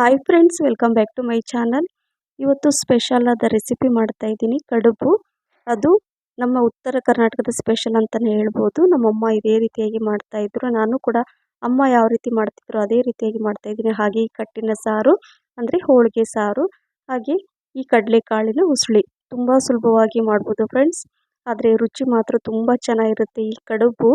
Hi friends welcome back to my channel ಇವತ್ತು special ಆದ recipe ಮಾಡ್ತಾ ಇದ್ದೀನಿ, ಕಡುಬು. ಅದು ನಮ್ಮ ಉತ್ತರ ಕರ್ನಾಟಕದ ಸ್ಪೆಷಲ್ ಅಂತಲೇ ಹೇಳ್ಬೋದು. ನಮ್ಮಮ್ಮ ಇದೇ ರೀತಿಯಾಗಿ ಮಾಡ್ತಾಯಿದ್ರು ನಾನು ಕೂಡ ಅಮ್ಮ ಯಾವ ರೀತಿ ಮಾಡ್ತಿದ್ರು ಅದೇ ರೀತಿಯಾಗಿ ಮಾಡ್ತಾಯಿದ್ದೀನಿ ಹಾಗೆ ಈ ಕಟ್ಟಿನ ಸಾರು, ಅಂದರೆ ಹೋಳಿಗೆ ಸಾರು, ಹಾಗೆ ಈ ಕಡಲೆಕಾಳಿನ ಉಸುಳಿ. ತುಂಬ ಸುಲಭವಾಗಿ ಮಾಡ್ಬೋದು ಫ್ರೆಂಡ್ಸ್ ಆದರೆ ರುಚಿ ಮಾತ್ರ ತುಂಬ ಚೆನ್ನಾಗಿರುತ್ತೆ ಈ ಕಡುಬು.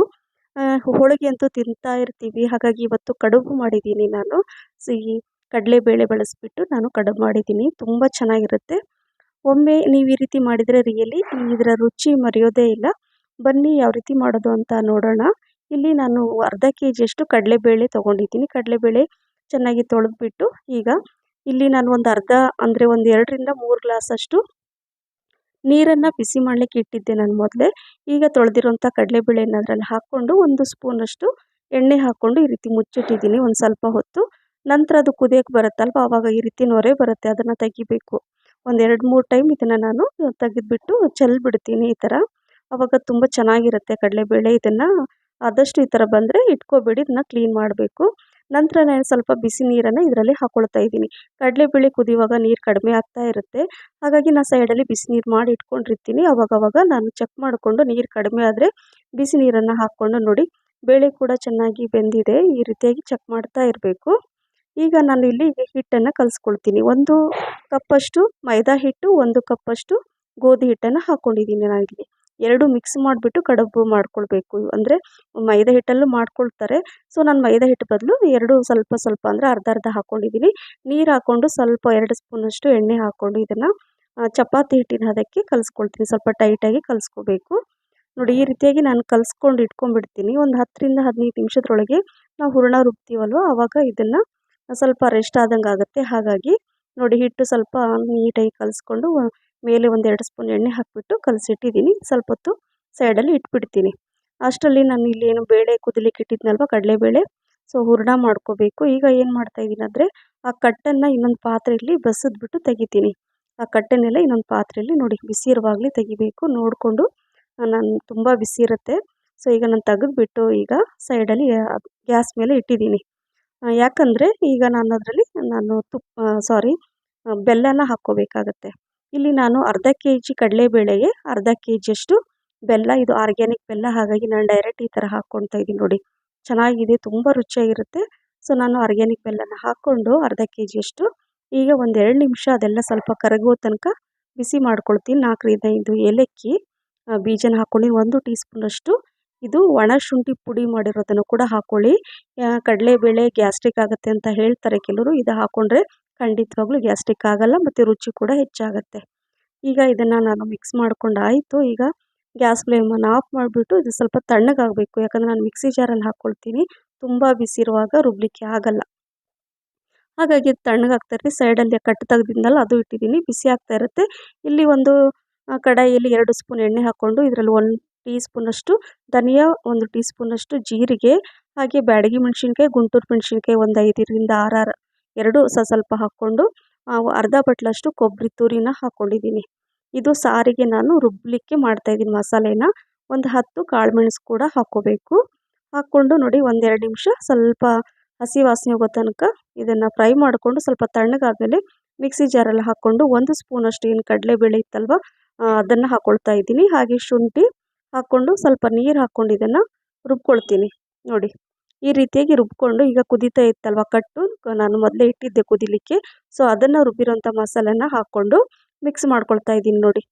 ಹೋಳಿಗೆ ಅಂತೂ ತಿಂತಾ ಇರ್ತೀವಿ. ಹಾಗಾಗಿ ಇವತ್ತು ಕಡುಬು ಮಾಡಿದ್ದೀನಿ ನಾನು. ಸಿಹಿ ಕಡಲೆಬೇಳೆ ಬಳಸಿಬಿಟ್ಟು ನಾನು ಕಡುಬು ಮಾಡಿದ್ದೀನಿ. ತುಂಬ ಚೆನ್ನಾಗಿರುತ್ತೆ. ಒಮ್ಮೆ ನೀವು ಈ ರೀತಿ ಮಾಡಿದರೆ ರಿಯಲಿ ಇದರ ರುಚಿ ಮರೆಯೋದೇ ಇಲ್ಲ. ಬನ್ನಿ ಯಾವ ರೀತಿ ಮಾಡೋದು ಅಂತ ನೋಡೋಣ. ಇಲ್ಲಿ ನಾನು ಅರ್ಧ ಕೆ ಜಿಯಷ್ಟು ಕಡಲೆಬೇಳೆ ತೊಗೊಂಡಿದ್ದೀನಿ. ಕಡಲೆಬೇಳೆ ಚೆನ್ನಾಗಿ ತೊಳೆದ್ಬಿಟ್ಟು ಈಗ ಇಲ್ಲಿ ನಾನು ಒಂದು ಅರ್ಧ ಅಂದರೆ ಒಂದು ಎರಡರಿಂದ ಮೂರು ಗ್ಲಾಸಷ್ಟು ನೀರನ್ನು ಬಿಸಿ ಮಾಡಲಿಕ್ಕೆ ಇಟ್ಟಿದ್ದೆ ನಾನು ಮೊದಲೇ. ಈಗ ತೊಳೆದಿರೋಂಥ ಕಡಲೆಬೇಳೆನ ಅದರಲ್ಲಿ ಹಾಕ್ಕೊಂಡು ಒಂದು ಸ್ಪೂನಷ್ಟು ಎಣ್ಣೆ ಹಾಕ್ಕೊಂಡು ಈ ರೀತಿ ಮುಚ್ಚಿಟ್ಟಿದ್ದೀನಿ ಒಂದು ಸ್ವಲ್ಪ ಹೊತ್ತು. ನಂತರ ಅದು ಕುದಿಯೋಕೆ ಬರುತ್ತಲ್ವ? ಆವಾಗ ಈ ರೀತಿ ನೊರೆ ಬರುತ್ತೆ, ಅದನ್ನು ತೆಗಿಬೇಕು. ಒಂದು ಎರಡು ಮೂರು ಟೈಮ್ ಇದನ್ನು ನಾನು ತೆಗೆದ್ಬಿಟ್ಟು ಚೆಲ್ಬಿಡ್ತೀನಿ ಈ ಥರ ಆವಾಗ ತುಂಬ ಚೆನ್ನಾಗಿರುತ್ತೆ ಕಡಲೆಬೇಳೆ. ಇದನ್ನು ಆದಷ್ಟು ಈ ಥರ ಬಂದರೆ ಇಟ್ಕೋಬೇಡಿ, ಇದನ್ನು ಕ್ಲೀನ್ ಮಾಡಬೇಕು. ನಂತರ ನಾನು ಸ್ವಲ್ಪ ಬಿಸಿ ನೀರನ್ನು ಇದರಲ್ಲಿ ಹಾಕ್ಕೊಳ್ತಾ ಇದ್ದೀನಿ. ಕಡಲೆಬೇಳೆ ಕುದಿಯುವಾಗ ನೀರು ಕಡಿಮೆ ಆಗ್ತಾ ಇರುತ್ತೆ. ಹಾಗಾಗಿ ನಾನು ಸೈಡಲ್ಲಿ ಬಿಸಿ ನೀರು ಮಾಡಿ ಇಟ್ಕೊಂಡಿರ್ತೀನಿ. ಅವಾಗವಾಗ ನಾನು ಚೆಕ್ ಮಾಡಿಕೊಂಡು ನೀರು ಕಡಿಮೆ ಆದರೆ ಬಿಸಿ ನೀರನ್ನು ಹಾಕ್ಕೊಂಡು ನೋಡಿ, ಬೇಳೆ ಕೂಡ ಚೆನ್ನಾಗಿ ಬೆಂದಿದೆ. ಈ ರೀತಿಯಾಗಿ ಚೆಕ್ ಮಾಡ್ತಾ ಇರಬೇಕು. ಈಗ ನಾನು ಇಲ್ಲಿ ಹಿಟ್ಟನ್ನು ಕಲಿಸ್ಕೊಳ್ತೀನಿ. ಒಂದು ಕಪ್ಪಷ್ಟು ಮೈದಾ ಹಿಟ್ಟು, ಒಂದು ಕಪ್ಪಷ್ಟು ಗೋಧಿ ಹಿಟ್ಟನ್ನು ಹಾಕ್ಕೊಂಡಿದ್ದೀನಿ ನಾನಿಲ್ಲಿ. ಎರಡು ಮಿಕ್ಸ್ ಮಾಡಿಬಿಟ್ಟು ಕಡುಬು ಮಾಡ್ಕೊಳ್ಬೇಕು. ಅಂದರೆ ಮೈದಾ ಹಿಟ್ಟಲ್ಲೂ ಮಾಡ್ಕೊಳ್ತಾರೆ. ಸೊ ನಾನು ಮೈದಾ ಹಿಟ್ಟು ಬದಲು ಎರಡು ಸ್ವಲ್ಪ ಸ್ವಲ್ಪ ಅಂದರೆ ಅರ್ಧ ಅರ್ಧ ಹಾಕ್ಕೊಂಡಿದ್ದೀನಿ. ನೀರು ಹಾಕ್ಕೊಂಡು ಸ್ವಲ್ಪ ಎರಡು ಸ್ಪೂನಷ್ಟು ಎಣ್ಣೆ ಹಾಕ್ಕೊಂಡು ಇದನ್ನು ಚಪಾತಿ ಹಿಟ್ಟಿನ ಹದಕ್ಕೆ ಕಲಿಸ್ಕೊಳ್ತೀನಿ. ಸ್ವಲ್ಪ ಟೈಟಾಗಿ ಕಲಿಸ್ಕೋಬೇಕು. ನೋಡಿ, ಈ ರೀತಿಯಾಗಿ ನಾನು ಕಲಿಸ್ಕೊಂಡು ಇಟ್ಕೊಂಡ್ಬಿಡ್ತೀನಿ. ಒಂದು ಹತ್ತರಿಂದ ಹದಿನೈದು ನಿಮಿಷದೊಳಗೆ ನಾವು ಹೂರಣ ರುಬ್ತೀವಲ್ವ? ಆವಾಗ ಇದನ್ನು ಸ್ವಲ್ಪ ರೆಸ್ಟ್ ಆದಂಗೆ ಆಗುತ್ತೆ. ಹಾಗಾಗಿ ನೋಡಿ ಹಿಟ್ಟು ಸ್ವಲ್ಪ ನೀಟಾಗಿ ಕಲಿಸ್ಕೊಂಡು ಮೇಲೆ ಒಂದು ಎರಡು ಸ್ಪೂನ್ ಎಣ್ಣೆ ಹಾಕಿಬಿಟ್ಟು ಕಲಸಿಟ್ಟಿದ್ದೀನಿ. ಸ್ವಲ್ಪ ಹೊತ್ತು ಸೈಡಲ್ಲಿ ಇಟ್ಬಿಡ್ತೀನಿ. ಅಷ್ಟರಲ್ಲಿ ನಾನು ಇಲ್ಲಿ ಏನು ಬೇಳೆ ಕುದಲಿಕ್ಕೆ ಇಟ್ಟಿದ್ನಲ್ವ, ಕಡಲೆಬೇಳೆ. ಸೊ ಹೂರಣ ಮಾಡ್ಕೋಬೇಕು. ಈಗ ಏನು ಮಾಡ್ತಾಯಿದ್ದೀನಿ ಅಂದರೆ, ಆ ಕಟ್ಟನ್ನು ಇನ್ನೊಂದು ಪಾತ್ರೆಯಲ್ಲಿ ಬಸಿದ್ಬಿಟ್ಟು ತೆಗಿತೀನಿ. ಆ ಕಟ್ಟನ್ನೆಲ್ಲ ಇನ್ನೊಂದು ಪಾತ್ರೆಯಲ್ಲಿ ನೋಡಿ ಬಿಸಿ ಇರುವಾಗಲೇ ತೆಗಿಬೇಕು. ನೋಡಿಕೊಂಡು ನಾನು ತುಂಬ ಬಿಸಿ ಇರುತ್ತೆ ಸೊ ಈಗ ನಾನು ತೆಗೆದುಬಿಟ್ಟು ಈಗ ಸೈಡಲ್ಲಿ ಗ್ಯಾಸ್ ಮೇಲೆ ಇಟ್ಟಿದ್ದೀನಿ. ಯಾಕಂದರೆ ಈಗ ನಾನು ಅದರಲ್ಲಿ ನಾನು ತುಪ್ಪ ಸಾರಿ ಬೆಲ್ಲನ ಹಾಕ್ಕೋಬೇಕಾಗತ್ತೆ. ಇಲ್ಲಿ ನಾನು ಅರ್ಧ ಕೆ ಜಿ ಕಡಲೆಬೇಳೆಗೆ ಅರ್ಧ ಕೆ ಜಿಯಷ್ಟು ಬೆಲ್ಲ, ಇದು ಆರ್ಗ್ಯಾನಿಕ್ ಬೆಲ್ಲ, ಹಾಗಾಗಿ ನಾನು ಡೈರೆಕ್ಟ್ ಈ ಥರ ಹಾಕ್ಕೊಳ್ತಾ ಇದ್ದೀನಿ ನೋಡಿ. ಚೆನ್ನಾಗಿದೆ, ತುಂಬ ರುಚಿಯಾಗಿರುತ್ತೆ. ಸೊ ನಾನು ಆರ್ಗ್ಯಾನಿಕ್ ಬೆಲ್ಲನ ಹಾಕ್ಕೊಂಡು ಅರ್ಧ ಕೆ ಜಿಯಷ್ಟು ಈಗ ಒಂದು ಎರಡು ನಿಮಿಷ ಅದೆಲ್ಲ ಸ್ವಲ್ಪ ಕರಗುವ ತನಕ ಬಿಸಿ ಮಾಡ್ಕೊಳ್ತೀನಿ. ನಾಲ್ಕರಿಂದ ಐದು ಏಲಕ್ಕಿ ಬೀಜನ ಹಾಕ್ಕೊಂಡು ಒಂದು ಟೀ ಸ್ಪೂನಷ್ಟು ಇದು ಒಣ ಶುಂಠಿ ಪುಡಿ ಮಾಡಿರೋದನ್ನು ಕೂಡ ಹಾಕ್ಕೊಳ್ಳಿ ಕಡಲೆಬೇಳೆ ಗ್ಯಾಸ್ಟ್ರಿಕ್ ಆಗುತ್ತೆ ಅಂತ ಹೇಳ್ತಾರೆ ಕೆಲವರು. ಇದು ಹಾಕ್ಕೊಂಡ್ರೆ ಖಂಡಿತವಾಗ್ಲೂ ಗ್ಯಾಸ್ಟ್ರಿಕ್ ಆಗಲ್ಲ ಮತ್ತು ರುಚಿ ಕೂಡ ಹೆಚ್ಚಾಗುತ್ತೆ. ಈಗ ಇದನ್ನು ನಾನು ಮಿಕ್ಸ್ ಮಾಡ್ಕೊಂಡು ಆಯಿತು. ಈಗ ಗ್ಯಾಸ್ ಫ್ಲೇಮನ್ನು ಆಫ್ ಮಾಡಿಬಿಟ್ಟು ಇದು ಸ್ವಲ್ಪ ತಣ್ಣಗಾಗಬೇಕು. ಯಾಕಂದರೆ ನಾನು ಮಿಕ್ಸಿ ಜಾರಲ್ಲಿ ಹಾಕ್ಕೊಳ್ತೀನಿ ತುಂಬ ಬಿಸಿ ಇರುವಾಗ ರುಬ್ಲಿಕ್ಕೆ ಆಗಲ್ಲ. ಹಾಗಾಗಿ ತಣ್ಣಗಾಗ್ತಾ ಇರುತ್ತೆ. ಸೈಡಲ್ಲಿ ಕಟ್ಟು ತೆಗ್ದಿಂದಲ್ಲ ಅದು ಇಟ್ಟಿದ್ದೀನಿ. ಬಿಸಿ ಆಗ್ತಾ ಇರುತ್ತೆ. ಇಲ್ಲಿ ಒಂದು ಕಡಾಯಿಯಲ್ಲಿ ಎರಡು ಸ್ಪೂನ್ ಎಣ್ಣೆ ಹಾಕ್ಕೊಂಡು ಇದರಲ್ಲಿ ಒಂದು ಟೀ ಸ್ಪೂನಷ್ಟು ಧನಿಯಾ, ಒಂದು ಟೀ ಸ್ಪೂನಷ್ಟು ಜೀರಿಗೆ, ಹಾಗೆ ಬ್ಯಾಡಗಿ ಮೆಣಸಿನ್ಕಾಯಿ, ಗುಂಟೂರು ಮೆಣಸಿನ್ಕಾಯಿ ಒಂದು ಐದರಿಂದ ಆರಾರು ಎರಡು ಸ ಸ್ವಲ್ಪ ಹಾಕ್ಕೊಂಡು ಅರ್ಧ ಬಟ್ಲಷ್ಟು ಕೊಬ್ಬರಿ ತುರಿನ ಹಾಕ್ಕೊಂಡಿದ್ದೀನಿ ಇದು ಸಾರಿಗೆ ನಾನು ರುಬ್ಬಲಿಕ್ಕೆ ಮಾಡ್ತಾಯಿದ್ದೀನಿ ಮಸಾಲೆನ. ಒಂದು ಹತ್ತು ಕಾಳುಮೆಣಸು ಕೂಡ ಹಾಕ್ಕೋಬೇಕು. ಹಾಕ್ಕೊಂಡು ನೋಡಿ ಒಂದೆರಡು ನಿಮಿಷ ಸ್ವಲ್ಪ ಹಸಿ ವಾಸನೆ ಹೋಗೋ ತನಕ ಇದನ್ನು ಫ್ರೈ ಮಾಡಿಕೊಂಡು ಸ್ವಲ್ಪ ತಣ್ಣಗಾದಮೇಲೆ ಮಿಕ್ಸಿ ಜಾರಲ್ಲಿ ಹಾಕ್ಕೊಂಡು ಒಂದು ಸ್ಪೂನಷ್ಟು ಏನು ಕಡಲೆಬೇಳೆ ಇತ್ತಲ್ವ ಅದನ್ನು ಹಾಕ್ಕೊಳ್ತಾ ಇದ್ದೀನಿ. ಹಾಗೆ ಶುಂಠಿ ಹಾಕ್ಕೊಂಡು ಸ್ವಲ್ಪ ನೀರು ಹಾಕ್ಕೊಂಡು ಇದನ್ನು ರುಬ್ಕೊಳ್ತೀನಿ. ನೋಡಿ, ಈ ರೀತಿಯಾಗಿ ರುಬ್ಕೊಂಡು ಈಗ ಕುದೀತಾ ಇತ್ತಲ್ವ ಕಟ್ಟು? ನಾನು ಮೊದಲೇ ಇಟ್ಟಿದ್ದೆ ಕುದಿಲಿಕ್ಕೆ. ಸೊ ಅದನ್ನು ರುಬ್ಬಿರೋಂಥ ಮಸಾಲೆನ ಹಾಕ್ಕೊಂಡು ಮಿಕ್ಸ್ ಮಾಡ್ಕೊಳ್ತಾ ಇದ್ದೀನಿ ನೋಡಿ.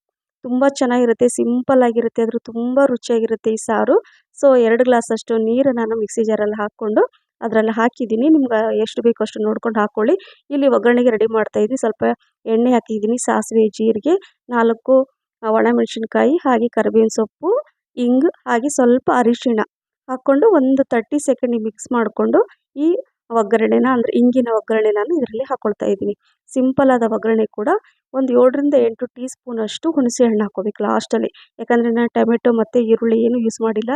ತುಂಬ ಚೆನ್ನಾಗಿರುತ್ತೆ, ಸಿಂಪಲ್ ಆಗಿರುತ್ತೆ, ಆದರೂ ತುಂಬ ರುಚಿಯಾಗಿರುತ್ತೆ ಈ ಸಾರು. ಸೊ ಎರಡು ಗ್ಲಾಸಷ್ಟು ನೀರು ನಾನು ಮಿಕ್ಸಿ ಜಾರಲ್ಲಿ ಹಾಕ್ಕೊಂಡು ಅದರಲ್ಲಿ ಹಾಕಿದ್ದೀನಿ. ನಿಮ್ಗೆ ಎಷ್ಟು ಬೇಕೋ ಅಷ್ಟು ನೋಡ್ಕೊಂಡು ಹಾಕ್ಕೊಳ್ಳಿ ಇಲ್ಲಿ ಒಗ್ಗರಣೆಗೆ ರೆಡಿ ಮಾಡ್ತಾಯಿದ್ದೀನಿ ಸ್ವಲ್ಪ ಎಣ್ಣೆ ಹಾಕಿದ್ದೀನಿ ಸಾಸಿವೆ, ಜೀರಿಗೆ, ನಾಲ್ಕು ಒಣಮೆಣಸಿನ್ಕಾಯಿ ಹಾಗೆ ಕರಿಬೇವಿನ ಸೊಪ್ಪು ಇಂಗು ಹಾಗೆ ಸ್ವಲ್ಪ ಅರಿಶಿಣ ಹಾಕ್ಕೊಂಡು ಒಂದು ತರ್ಟಿ ಸೆಕೆಂಡ್ ಮಿಕ್ಸ್ ಮಾಡಿಕೊಂಡು ಈ ಒಗ್ಗರಣೆನ ಅಂದರೆ ಇಂಗಿನ ಒಗ್ಗರಣೆ ನಾನು ಇದರಲ್ಲಿ ಹಾಕ್ಕೊಳ್ತಾ ಇದ್ದೀನಿ. ಆದ ಒಗ್ಗರಣೆ ಕೂಡ ಒಂದು ಏಳರಿಂದ ಎಂಟು ಟೀ ಸ್ಪೂನಷ್ಟು ಹುಣಸೆ ಹಣ್ಣು ಹಾಕ್ಕೋಬೇಕು ಲಾಸ್ಟಲ್ಲಿ ಯಾಕಂದರೆ ನಾನು ಟೊಮೆಟೊ ಮತ್ತು ಈರುಳ್ಳಿ ಏನು ಯೂಸ್ ಮಾಡಿಲ್ಲ.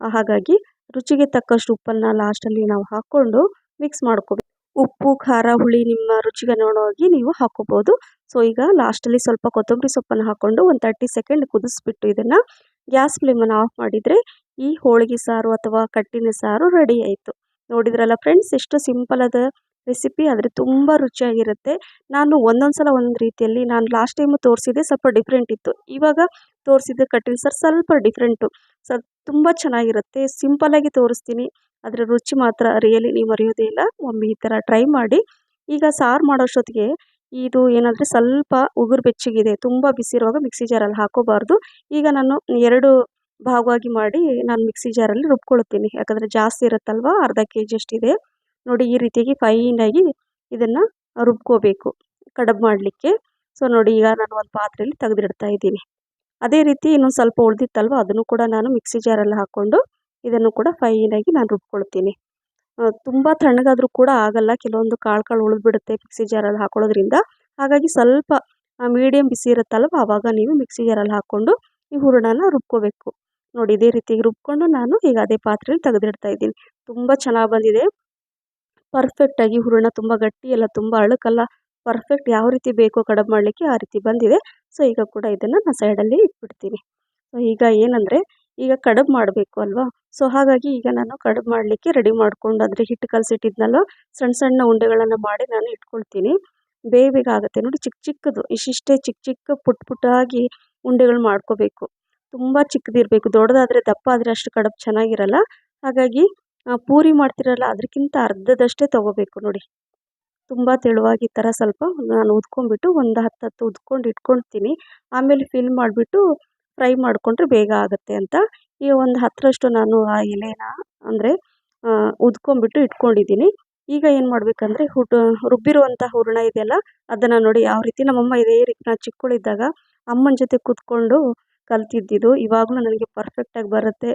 ಹಾಗಾಗಿ ರುಚಿಗೆ ತಕ್ಕಷ್ಟು ಉಪ್ಪನ್ನು ಲಾಸ್ಟಲ್ಲಿ ನಾವು ಹಾಕ್ಕೊಂಡು ಮಿಕ್ಸ್ ಮಾಡ್ಕೋಬೇಕು. ಉಪ್ಪು, ಖಾರ, ಹುಳಿ ನಿಮ್ಮ ರುಚಿಗೆ ನೋಡೋಗಿ ನೀವು ಹಾಕ್ಕೋಬೋದು. ಸೊ ಈಗ ಲಾಸ್ಟಲ್ಲಿ ಸ್ವಲ್ಪ ಕೊತ್ತಂಬರಿ ಸೊಪ್ಪನ್ನು ಹಾಕ್ಕೊಂಡು ಒಂದು ತರ್ಟಿ ಸೆಕೆಂಡ್ ಕುದಿಸ್ಬಿಟ್ಟು ಇದನ್ನು ಗ್ಯಾಸ್ ಫ್ಲೇಮನ್ನು ಆಫ್ ಮಾಡಿದರೆ ಈ ಹೋಳಿಗೆ ಸಾರು ಅಥವಾ ಕಟ್ಟಿನ ಸಾರು ರೆಡಿ ಆಯಿತು. ನೋಡಿದ್ರಲ್ಲ ಫ್ರೆಂಡ್ಸ್, ಎಷ್ಟು ಸಿಂಪಲ್ ಅದ ರೆಸಿಪಿ. ಆದರೆ ತುಂಬ ರುಚಿಯಾಗಿರುತ್ತೆ. ನಾನು ಒಂದೊಂದು ಸಲ ಒಂದೊಂದು ರೀತಿಯಲ್ಲಿ ನಾನು ಲಾಸ್ಟ್ ಟೈಮು ತೋರಿಸಿದ್ದೆ ಸ್ವಲ್ಪ ಡಿಫ್ರೆಂಟ್ ಇತ್ತು. ಇವಾಗ ತೋರಿಸಿದ್ದೆ ಕಟ್ಟಿನ ಸಾರು ಸ್ವಲ್ಪ ಡಿಫ್ರೆಂಟು. ಸ ತುಂಬ ಚೆನ್ನಾಗಿರುತ್ತೆ. ಸಿಂಪಲ್ಲಾಗಿ ತೋರಿಸ್ತೀನಿ. ಅದರ ರುಚಿ ಮಾತ್ರ ರಿಯಲಿ ನೀವು ಅರಿಯೋದೇ ಇಲ್ಲ. ಒಮ್ಮೆ ಈ ಥರ ಟ್ರೈ ಮಾಡಿ. ಈಗ ಸಾರು ಮಾಡೋಷ್ಟೊತ್ತಿಗೆ ಇದು ಏನಂದರೆ ಸ್ವಲ್ಪ ಉಗುರು ಬೆಚ್ಚಗಿದೆ, ತುಂಬ ಬಿಸಿ ಇರುವಾಗ ಮಿಕ್ಸಿ ಜಾರಲ್ಲಿ ಹಾಕೋಬಾರ್ದು. ಈಗ ನಾನು ಎರಡು ಭಾಗವಾಗಿ ಮಾಡಿ ನಾನು ಮಿಕ್ಸಿ ಜಾರಲ್ಲಿ ರುಬ್ಕೊಳ್ತೀನಿ ಯಾಕಂದರೆ ಜಾಸ್ತಿ ಇರುತ್ತಲ್ವ, ಅರ್ಧ ಕೆ ಜಿಯಷ್ಟಿದೆ ನೋಡಿ ಈ ರೀತಿಯಾಗಿ ಫೈನಾಗಿ ಇದನ್ನು ರುಬ್ಕೋಬೇಕು, ಕಡಬು ಮಾಡಲಿಕ್ಕೆ. ಸೊ ನೋಡಿ ಈಗ ನಾನು ಒಂದು ಪಾತ್ರೆಯಲ್ಲಿ ತೆಗೆದಿಡ್ತಾ ಇದ್ದೀನಿ. ಅದೇ ರೀತಿ ಇನ್ನೊಂದು ಸ್ವಲ್ಪ ಉಳಿದಿತ್ತಲ್ವ, ಅದನ್ನು ಕೂಡ ನಾನು ಮಿಕ್ಸಿ ಜಾರಲ್ಲಿ ಹಾಕ್ಕೊಂಡು ಇದನ್ನು ಕೂಡ ಫೈನಾಗಿ ನಾನು ರುಬ್ಕೊಳ್ತೀನಿ ತುಂಬ ತಣ್ಣಗಾದರೂ ಕೂಡ ಆಗಲ್ಲ. ಕೆಲವೊಂದು ಕಾಳು ಕಾಳು ಉಳಿದ್ಬಿಡುತ್ತೆ ಮಿಕ್ಸಿ ಜಾರಲ್ಲಿ ಹಾಕೊಳ್ಳೋದ್ರಿಂದ. ಹಾಗಾಗಿ ಸ್ವಲ್ಪ ಮೀಡಿಯಮ್ ಬಿಸಿ ಇರುತ್ತಲ್ವ? ಆವಾಗ ನೀವು ಮಿಕ್ಸಿ ಜಾರಲ್ಲಿ ಹಾಕ್ಕೊಂಡು ಈ ಹೂರಣನ ರುಬ್ಕೋಬೇಕು. ನೋಡಿ, ಇದೇ ರೀತಿ ರುಬ್ಕೊಂಡು ನಾನು ಈಗ ಅದೇ ಪಾತ್ರೆಯಲ್ಲಿ ತೆಗೆದಿಡ್ತಾ ಇದ್ದೀನಿ. ತುಂಬ ಚೆನ್ನಾಗಿ ಬಂದಿದೆ. ಪರ್ಫೆಕ್ಟಾಗಿ ಹೂರಣ ತುಂಬ ಗಟ್ಟಿ ಎಲ್ಲ ತುಂಬ ಅಳುಕಲ್ಲ. ಪರ್ಫೆಕ್ಟ್ ಯಾವ ರೀತಿ ಬೇಕೋ ಕಡಬ್ ಮಾಡಲಿಕ್ಕೆ ಆ ರೀತಿ ಬಂದಿದೆ. ಸೊ, ಈಗ ಕೂಡ ಇದನ್ನು ನಾನು ಸೈಡಲ್ಲಿ ಇಟ್ಬಿಡ್ತೀನಿ. ಸೊ, ಈಗ ಏನಂದರೆ ಈಗ ಕಡುಬು ಮಾಡಬೇಕು ಅಲ್ವಾ? ಸೊ ಹಾಗಾಗಿ ಈಗ ನಾನು ಕಡುಬು ಮಾಡಲಿಕ್ಕೆ ರೆಡಿ ಮಾಡಿಕೊಂಡು, ಅಂದರೆ ಹಿಟ್ಟು ಕಲಸಿಟ್ಟಿದ್ನಲ್ಲ ಸಣ್ಣ ಸಣ್ಣ ಉಂಡೆಗಳನ್ನು ಮಾಡಿ ನಾನು ಇಟ್ಕೊಳ್ತೀನಿ. ಬೇಗ ಬೇಗ ನೋಡಿ, ಚಿಕ್ಕ ಚಿಕ್ಕದು. ಇಷ್ಟಿಷ್ಟೇ ಚಿಕ್ಕ ಚಿಕ್ಕ ಪುಟ್ ಪುಟ್ಟಾಗಿ ಉಂಡೆಗಳು ಮಾಡ್ಕೋಬೇಕು. ತುಂಬ ಚಿಕ್ಕದಿರಬೇಕು. ದೊಡ್ಡದಾದರೆ ದಪ್ಪ ಆದರೆ ಅಷ್ಟು ಕಡುಬು ಚೆನ್ನಾಗಿರಲ್ಲ. ಹಾಗಾಗಿ ಪೂರಿ ಮಾಡ್ತಿರಲ್ಲ ಅದಕ್ಕಿಂತ ಅರ್ಧದಷ್ಟೇ ತೊಗೋಬೇಕು ನೋಡಿ. ತುಂಬ ತೆಳುವಾಗಿ ಈ ಥರ ಸ್ವಲ್ಪ ನಾನು ಉದ್ಕೊಂಡ್ಬಿಟ್ಟು ಒಂದು ಹತ್ತು ಹತ್ತು ಉದ್ಕೊಂಡು ಇಟ್ಕೊಳ್ತೀನಿ. ಆಮೇಲೆ ಫಿಲ್ ಮಾಡಿಬಿಟ್ಟು ಫ್ರೈ ಮಾಡಿಕೊಂಡ್ರೆ ಬೇಗ ಆಗುತ್ತೆ ಅಂತ ಈ ಒಂದು ಹತ್ತರಷ್ಟು ನಾನು ಆ ಎಲೆನ ಅಂದರೆ ಉದ್ಕೊಂಡ್ಬಿಟ್ಟು ಇಟ್ಕೊಂಡಿದ್ದೀನಿ. ಈಗ ಏನು ಮಾಡಬೇಕಂದ್ರೆ ಹುಟ್ಟು ರುಬ್ಬಿರುವಂಥ ಹೂರಣ ಇದೆಯಲ್ಲ, ಅದನ್ನು ನೋಡಿ ಯಾವ ರೀತಿ ನಮ್ಮಮ್ಮ ಇದೇ ರೀತಿ ನಾನು ಚಿಕ್ಕವಳಿದ್ದಾಗ ಅಮ್ಮನ ಜೊತೆ ಕೂತ್ಕೊಂಡು ಕಲ್ತಿದ್ದಿದ್ದು ಇವಾಗಲೂ ನನಗೆ ಪರ್ಫೆಕ್ಟಾಗಿ ಬರುತ್ತೆ.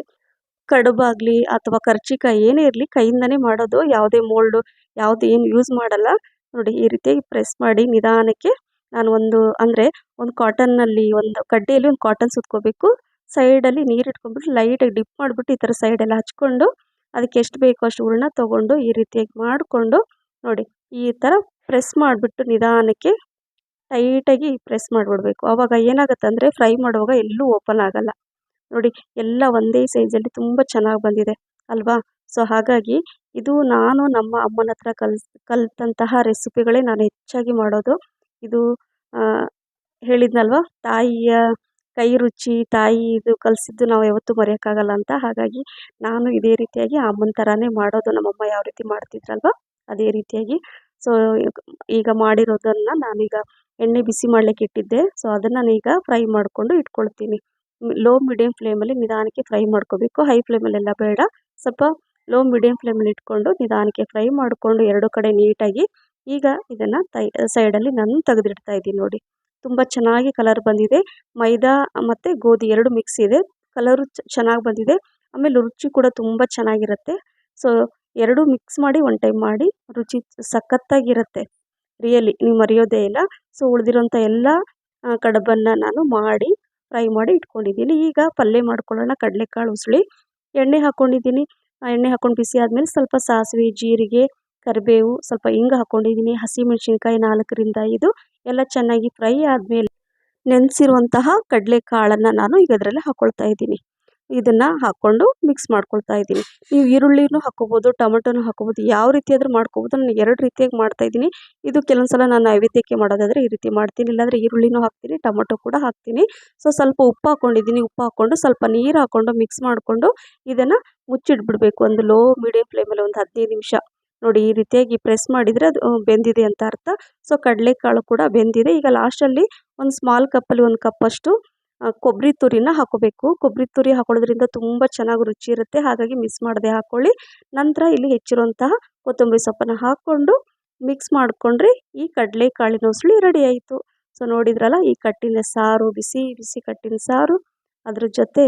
ಕಡುಬಾಗಲಿ ಅಥವಾ ಕರ್ಚಿಕಾಯಿ ಏನೇ ಇರಲಿ ಕೈಯಿಂದನೇ ಮಾಡೋದು, ಯಾವುದೇ ಮೋಲ್ಡು ಯಾವುದು ಏನು ಯೂಸ್ ಮಾಡಲ್ಲ. ನೋಡಿ ಈ ರೀತಿಯಾಗಿ ಪ್ರೆಸ್ ಮಾಡಿ ನಿಧಾನಕ್ಕೆ ನಾನು ಒಂದು, ಅಂದರೆ ಒಂದು ಕಾಟನ್ನಲ್ಲಿ ಒಂದು ಕಡ್ಡಿಯಲ್ಲಿ ಒಂದು ಕಾಟನ್ ಸುತ್ಕೋಬೇಕು. ಸೈಡಲ್ಲಿ ನೀರು ಇಟ್ಕೊಂಡ್ಬಿಟ್ಟು ಲೈಟಾಗಿ ಡಿಪ್ ಮಾಡಿಬಿಟ್ಟು ಈ ಥರ ಸೈಡೆಲ್ಲ ಹಚ್ಕೊಂಡು ಅದಕ್ಕೆ ಎಷ್ಟು ಬೇಕೋ ಅಷ್ಟು ಹೂರಣ ತೊಗೊಂಡು ಈ ರೀತಿಯಾಗಿ ಮಾಡಿಕೊಂಡು ನೋಡಿ, ಈ ಥರ ಪ್ರೆಸ್ ಮಾಡಿಬಿಟ್ಟು ನಿಧಾನಕ್ಕೆ ಟೈಟಾಗಿ ಪ್ರೆಸ್ ಮಾಡಿಬಿಡ್ಬೇಕು. ಆವಾಗ ಏನಾಗುತ್ತೆ ಅಂದರೆ ಫ್ರೈ ಮಾಡುವಾಗ ಎಲ್ಲೂ ಓಪನ್ ಆಗೋಲ್ಲ. ನೋಡಿ, ಎಲ್ಲ ಒಂದೇ ಸೈಜಲ್ಲಿ ತುಂಬ ಚೆನ್ನಾಗಿ ಬಂದಿದೆ, ಅಲ್ವಾ? ಸೊ ಹಾಗಾಗಿ ಇದು ನಾನು ನಮ್ಮ ಅಮ್ಮನ ಹತ್ರ ಕಲ್ ಕಲಿತಂತಹ ರೆಸಿಪಿಗಳೇ ನಾನು ಹೆಚ್ಚಾಗಿ ಮಾಡೋದು. ಇದು ಹೇಳಿದ್ನಲ್ವ? ತಾಯಿಯ ಕೈ ರುಚಿ, ತಾಯಿ ಇದು ಕಲಿಸಿದ್ದು ನಾವು ಯಾವತ್ತೂ ಮರೆಯೋಕ್ಕಾಗಲ್ಲ ಅಂತ. ಹಾಗಾಗಿ ನಾನು ಇದೇ ರೀತಿಯಾಗಿ ಅಮ್ಮನ ಥರನೇ ಮಾಡೋದು ನಮ್ಮಮ್ಮ ಯಾವ ರೀತಿ ಮಾಡ್ತಿದ್ರಲ್ವ? ಅದೇ ರೀತಿಯಾಗಿ. ಸೊ ಈಗ ಮಾಡಿರೋದನ್ನು ನಾನೀಗ ಎಣ್ಣೆ ಬಿಸಿ ಮಾಡಲಿಕ್ಕೆ ಇಟ್ಟಿದ್ದೆ. ಸೊ ಅದನ್ನು ನಾನೀಗ ಫ್ರೈ ಮಾಡಿಕೊಂಡು ಇಟ್ಕೊಳ್ತೀನಿ. ಲೋ ಮೀಡಿಯಮ್ ಫ್ಲೇಮಲ್ಲಿ ನಿಧಾನಕ್ಕೆ ಫ್ರೈ ಮಾಡ್ಕೋಬೇಕು. ಹೈ ಫ್ಲೇಮಲ್ಲೆಲ್ಲ ಬೇಡ. ಸ್ವಲ್ಪ ಲೋ ಮೀಡಿಯಮ್ ಫ್ಲೇಮಲ್ಲಿ ಇಟ್ಕೊಂಡು ನಿಧಾನಕ್ಕೆ ಫ್ರೈ ಮಾಡಿಕೊಂಡು ಎರಡು ಕಡೆ ನೀಟಾಗಿ ಈಗ ಇದನ್ನು ತೈ, ಸೈಡಲ್ಲಿ ನಾನು ತೆಗೆದಿಡ್ತಾ ಇದ್ದೀನಿ ನೋಡಿ. ತುಂಬ ಚೆನ್ನಾಗಿ ಕಲರ್ ಬಂದಿದೆ. ಮೈದಾ ಮತ್ತು ಗೋಧಿ ಎರಡು ಮಿಕ್ಸ್ ಇದೆ. ಕಲರು ಚೆನ್ನಾಗಿ ಬಂದಿದೆ. ಆಮೇಲೆ ರುಚಿ ಕೂಡ ತುಂಬ ಚೆನ್ನಾಗಿರುತ್ತೆ. ಸೊ, ಎರಡೂ ಮಿಕ್ಸ್ ಮಾಡಿ ಒನ್ ಟೈಮ್ ಮಾಡಿ ರುಚಿ ಸಖತ್ತಾಗಿರುತ್ತೆ. ರಿಯಲಿ, ನೀವು ಮರೆಯೋದೇ ಇಲ್ಲ. ಸೊ, ಉಳಿದಿರೋಂಥ ಎಲ್ಲ ಕಡಬನ್ನು ನಾನು ಮಾಡಿ ಫ್ರೈ ಮಾಡಿ ಇಟ್ಕೊಂಡಿದ್ದೀನಿ. ಈಗ ಪಲ್ಯ ಮಾಡ್ಕೊಳ್ಳೋಣ. ಕಡಲೆಕಾಳು, ಉಸುಳಿ. ಎಣ್ಣೆ ಹಾಕ್ಕೊಂಡಿದ್ದೀನಿ ಎಣ್ಣೆ ಹಾಕ್ಕೊಂಡು ಬಿಸಿ ಆದಮೇಲೆ ಸ್ವಲ್ಪ ಸಾಸಿವೆ, ಜೀರಿಗೆ ಕರಿಬೇವು ಸ್ವಲ್ಪ ಹಿಂಗೆ ಹಾಕ್ಕೊಂಡಿದ್ದೀನಿ ಹಸಿಮೆಣ್ಸಿನ್ಕಾಯಿ ನಾಲ್ಕರಿಂದ ಐದು. ಎಲ್ಲ ಚೆನ್ನಾಗಿ ಫ್ರೈ ಆದಮೇಲೆ ನೆನೆಸಿರುವಂತಹ ಕಡಲೆಕಾಳನ್ನು ನಾನು ಈಗ ಅದರಲ್ಲಿ ಹಾಕ್ಕೊಳ್ತಾ ಇದ್ದೀನಿ. ಇದನ್ನು ಹಾಕ್ಕೊಂಡು ಮಿಕ್ಸ್ ಮಾಡ್ಕೊಳ್ತಾ ಇದ್ದೀನಿ. ನೀವು ಈರುಳ್ಳಿನೂ ಹಾಕ್ಕೋಬೋದು ಟೊಮೆಟೊನೂ ಹಾಕ್ಕೋಬೋದು ಯಾವ ರೀತಿ ಆದರೂ ಮಾಡ್ಕೋಬೋದು. ನಾನು ಎರಡು ರೀತಿಯಾಗಿ ಮಾಡ್ತಾಯಿದ್ದೀನಿ ಇದು ಕೆಲವೊಂದು ಸಲ ನಾನು ನೈವೇದ್ಯಕ್ಕೆ ಮಾಡೋದಾದರೆ ಈ ರೀತಿ ಮಾಡ್ತೀನಿ. ಇಲ್ಲಾಂದರೆ ಈರುಳ್ಳಿನೂ ಹಾಕ್ತೀನಿ, ಟೊಮೆಟೊ ಕೂಡ ಹಾಕ್ತೀನಿ. ಸೊ ಸ್ವಲ್ಪ ಉಪ್ಪು ಹಾಕ್ಕೊಂಡಿದ್ದೀನಿ ಉಪ್ಪು ಹಾಕ್ಕೊಂಡು ಸ್ವಲ್ಪ ನೀರು ಹಾಕ್ಕೊಂಡು ಮಿಕ್ಸ್ ಮಾಡಿಕೊಂಡು ಇದನ್ನು ಮುಚ್ಚಿಟ್ಬಿಡಬೇಕು. ಒಂದು ಲೋ ಮೀಡಿಯಂ ಫ್ಲೇಮಲ್ಲಿ ಒಂದು ಹದಿನೈದು ನಿಮಿಷ ನೋಡಿ ಈ ರೀತಿಯಾಗಿ ಪ್ರೆಸ್ ಮಾಡಿದರೆ ಅದು ಬೆಂದಿದೆ ಅಂತ ಅರ್ಥ. ಸೊ ಕಡಲೆಕಾಳು ಕೂಡ ಬೆಂದಿದೆ. ಈಗ ಲಾಸ್ಟಲ್ಲಿ ಒಂದು ಸ್ಮಾಲ್ ಕಪ್ಪಲ್ಲಿ ಒಂದು ಕಪ್ಪಷ್ಟು ಕೊಬ್ಬರಿ ತುರಿನ ಹಾಕೋಬೇಕು. ಕೊಬ್ಬರಿ ತುರಿ ಹಾಕೊಳ್ಳೋದ್ರಿಂದ ತುಂಬ ಚೆನ್ನಾಗಿ ರುಚಿ ಇರುತ್ತೆ. ಹಾಗಾಗಿ ಮಿಸ್ ಮಾಡದೆ ಹಾಕ್ಕೊಳ್ಳಿ ನಂತರ ಇಲ್ಲಿ ಹೆಚ್ಚಿರುವಂತಹ ಕೊತ್ತಂಬರಿ ಸೊಪ್ಪನ್ನು ಹಾಕ್ಕೊಂಡು ಮಿಕ್ಸ್ ಮಾಡಿಕೊಂಡ್ರೆ ಈ ಕಡಲೆ ಕಾಳಿನ ಉಸುಳಿ ರೆಡಿ ಆಯಿತು. ಸೊ ನೋಡಿದ್ರಲ್ಲ ಈ ಕಟ್ಟಿನ ಸಾರು, ಬಿಸಿ ಬಿಸಿ ಕಟ್ಟಿನ ಸಾರು. ಅದ್ರ ಜೊತೆ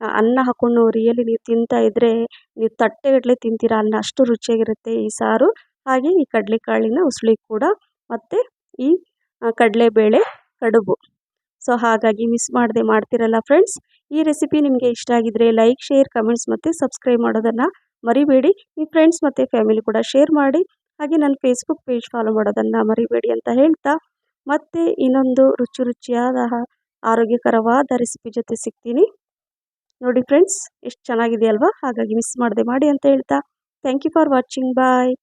ಅನ್ನ ಹಾಕೊಂಡು ರಿಯಲಿ ನೀವು ತಿಂತಾ ಇದ್ದರೆ ನೀವು ತಟ್ಟೆಗಟ್ಟಲೆ ತಿಂತೀರ? ಅನ್ನ ಅಷ್ಟು ರುಚಿಯಾಗಿರುತ್ತೆ ಈ ಸಾರು. ಹಾಗೆ ಈ ಕಡಲೆಕಾಳಿನ ಉಸುಳಿ ಕೂಡ, ಮತ್ತು ಈ ಕಡಲೆಬೇಳೆ ಕಡುಬು. ಸೊ, ಹಾಗಾಗಿ ಮಿಸ್ ಮಾಡದೆ ಮಾಡ್ತಿರಲ್ಲ ಫ್ರೆಂಡ್ಸ್ ಈ ರೆಸಿಪಿ ನಿಮಗೆ ಇಷ್ಟ ಆಗಿದ್ದರೆ ಲೈಕ್ ಶೇರ್ ಕಮೆಂಟ್ಸ್ ಮತ್ತು ಸಬ್ಸ್ಕ್ರೈಬ್ ಮಾಡೋದನ್ನು ಮರಿಬೇಡಿ. ನಿಮ್ಮ ಫ್ರೆಂಡ್ಸ್ ಮತ್ತು ಫ್ಯಾಮಿಲಿ ಕೂಡ ಶೇರ್ ಮಾಡಿ. ಹಾಗೆ ನನ್ನ ಫೇಸ್ಬುಕ್ ಪೇಜ್ ಫಾಲೋ ಮಾಡೋದನ್ನು ಮರಿಬೇಡಿ ಅಂತ ಹೇಳ್ತಾ. ಮತ್ತೆ ಇನ್ನೊಂದು ರುಚಿ ರುಚಿಯಾದ, ಆರೋಗ್ಯಕರವಾದ ರೆಸಿಪಿ ಜೊತೆ ಸಿಗ್ತೀನಿ. ನೋಡಿ ಫ್ರೆಂಡ್ಸ್ ಎಷ್ಟು ಚೆನ್ನಾಗಿದೆ ಅಲ್ವಾ ಹಾಗಾಗಿ ಮಿಸ್ ಮಾಡದೆ ಮಾಡಿ ಅಂತ ಹೇಳ್ತಾ thank you for watching bye